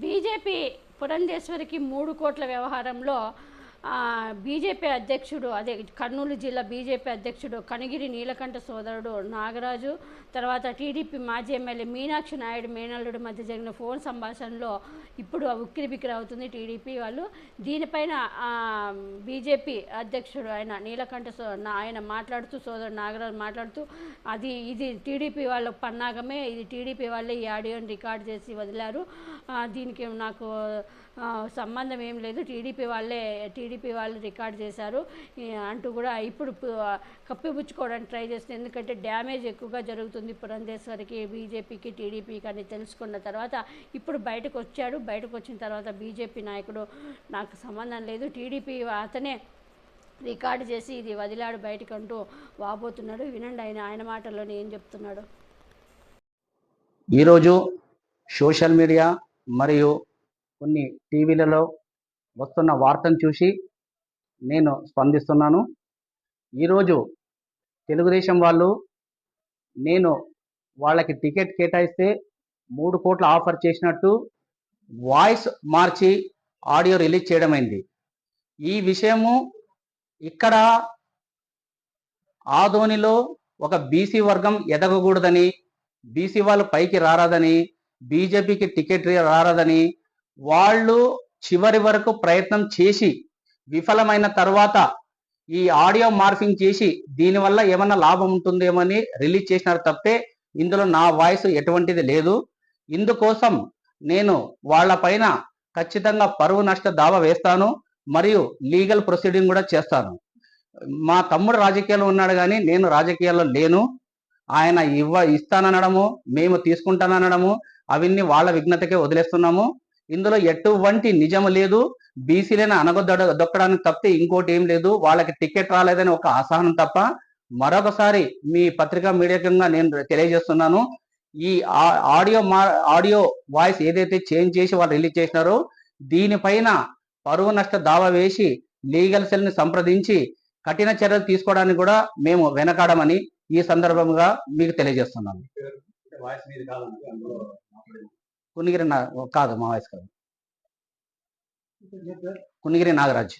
BJP పురంధేశ్వరికి మూడు కోట్ల వ్యవహారంలో బీజేపీ అధ్యక్షుడు అదే కర్నూలు జిల్లా బీజేపీ అధ్యక్షుడు కనిగిరి నీలకంఠ సోదరుడు నాగరాజు తర్వాత టీడీపీ మాజీ ఎమ్మెల్యే మీనాక్షి నాయుడు మేనల్లుడి మధ్య జరిగిన ఫోన్ సంభాషణలో ఇప్పుడు ఉక్కిరి బిక్కిరి అవుతుంది టీడీపీ వాళ్ళు. దీనిపైన బీజేపీ అధ్యక్షుడు ఆయన నీలకంఠ సో నా- ఆయన మాట్లాడుతూ సోదరుడు నాగరాజు మాట్లాడుతూ అది ఇది టీడీపీ వాళ్ళ పన్నాగమే ఇది టీడీపీ వాళ్ళే ఈ ఆడియోని రికార్డ్ చేసి వదిలారు. దీనికి నాకు సంబంధం ఏం లేదు. టీడీపీ వాళ్ళే టీడీ టీడీపీ వాళ్ళు రికార్డ్ చేశారు. అంటూ కూడా ఇప్పుడు కప్పిపుచ్చుకోవడానికి ట్రై చేస్తుంది. ఎందుకంటే డ్యామేజ్ ఎక్కువగా జరుగుతుంది పురంధేశ్వరికి బీజేపీకి టీడీపీకి అని తెలుసుకున్న తర్వాత ఇప్పుడు బయటకు వచ్చాడు. బయటకు వచ్చిన తర్వాత బీజేపీ నాయకుడు నాకు సంబంధం లేదు. టీడీపీ అతనే రికార్డు చేసి ఇది వదిలాడు బయటకంటూ వాపోతున్నాడు. వినండి ఆయన ఆయన మాటల్లోనే ఏం చెప్తున్నాడు. ఈరోజు సోషల్ మీడియా మరియు కొన్ని టీవీలలో వస్తున్న వార్తను చూసి నేను స్పందిస్తున్నాను. ఈరోజు తెలుగుదేశం వాళ్ళు నేను వాళ్ళకి టికెట్ కేటాయిస్తే మూడు కోట్ల ఆఫర్ చేసినట్టు వాయిస్ మార్చి ఆడియో రిలీజ్ చేయడమైంది ఈ విషయము ఇక్కడ ఆదోనిలో ఒక బీసీ వర్గం ఎదగకూడదని బీసీ వాళ్ళు పైకి రారాదని బీజేపీకి టికెట్ రారాదని వాళ్ళు చివరి వరకు ప్రయత్నం చేసి విఫలమైన తర్వాత ఈ ఆడియో మార్ఫింగ్ చేసి దీనివల్ల ఏమన్నా లాభం ఉంటుందేమని రిలీజ్ చేసినారు తప్పే ఇందులో నా వాయిస్ ఎటువంటిది లేదు. ఇందుకోసం నేను వాళ్ళపైన ఖచ్చితంగా పరువు నష్ట దావా వేస్తాను మరియు లీగల్ ప్రొసీడింగ్ కూడా చేస్తాను. మా తమ్ముడు రాజకీయాల్లో ఉన్నాడు కానీ నేను రాజకీయాల్లో లేను. ఆయన ఇవ్వ ఇస్తాననడము మేము తీసుకుంటాననడము అవన్నీ వాళ్ళ విఘ్నతకే వదిలేస్తున్నాము. ఇందులో ఎటువంటి నిజం లేదు. బీసీలైన అనగొద్ద దొక్కడానికి తప్పితే ఇంకోటి ఏం లేదు. వాళ్ళకి టికెట్ రాలేదని ఒక అసహనం తప్ప మరొకసారి మీ పత్రికా మీడియాకంగా నేను తెలియజేస్తున్నాను. ఈ ఆడియో మా ఆడియో వాయిస్ ఏదైతే చేంజ్ చేసి వాళ్ళు రిలీజ్ చేసినారో దీనిపైన పరువు నష్ట దావా వేసి లీగల్ సెల్ని సంప్రదించి కఠిన చర్యలు తీసుకోవడానికి కూడా మేము వెనకాడమని ఈ సందర్భంగా మీకు తెలియజేస్తున్నాను. కునిగిరి నా కాదు మా వాయిస్ కాదు కునిగిరి నాగరాజ్